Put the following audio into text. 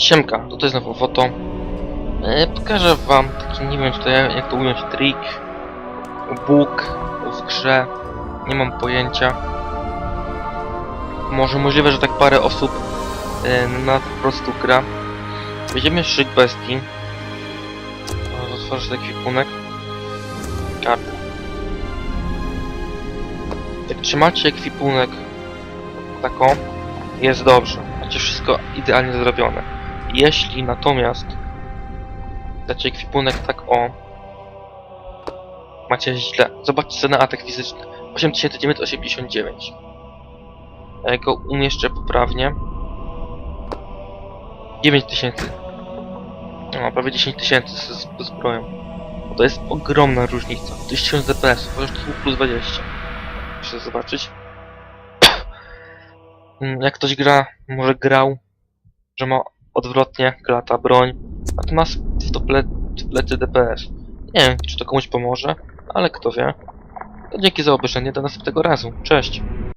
Siemka, tutaj znowu foto. E, pokażę wam taki, nie wiem tutaj jak to ująć, trik, bóg w grze. Nie mam pojęcia. Może możliwe, że tak parę osób e, na po prostu gra. Będziemy szyć bestii. Otworzę taki kwipunek. Karty. Jak trzymacie ekwipunek taką, jest dobrze. Macie wszystko idealnie zrobione. Jeśli natomiast dacie ekwipunek tak o, macie źle. Zobaczcie cenę atak fizyczny. 8989. Ja go umieszczę poprawnie. 9000. No, prawie 10 tysięcy z, z. Bo to jest ogromna różnica. 1000 DPS, chociaż 2 plus 20. Muszę zobaczyć. Mm, Jak ktoś gra, może grał, że ma odwrotnie, klata broń, natomiast w to ple, DPS. Nie wiem, czy to komuś pomoże, ale kto wie. To dzięki za obejrzenie, do następnego razu. Cześć!